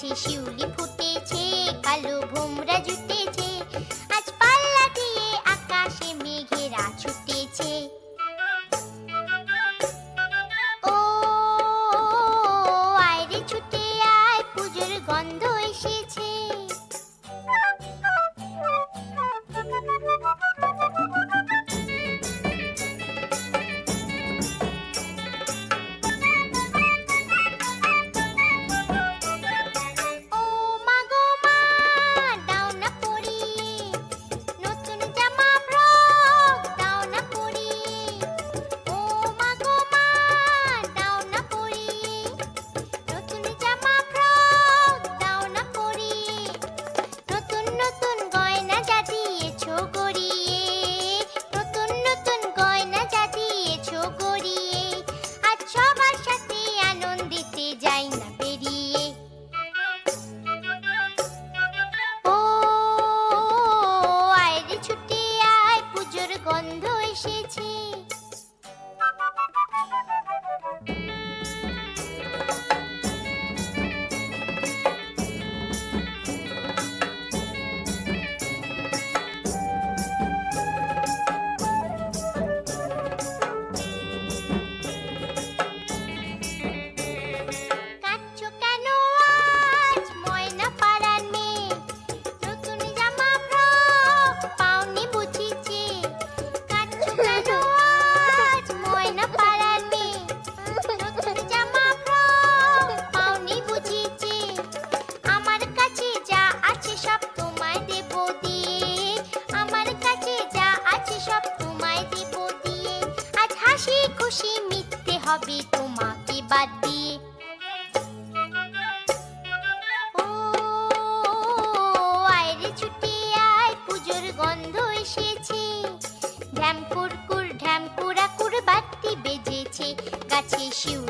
tissue এসেছি। সে মিথ্যে হবে তোমাকে বাদ দিয়ে। ও, আয়রে আয়, পুজোর গন্ধ এসেছে। কুর বাতি বেজেছে, গাছে শিউ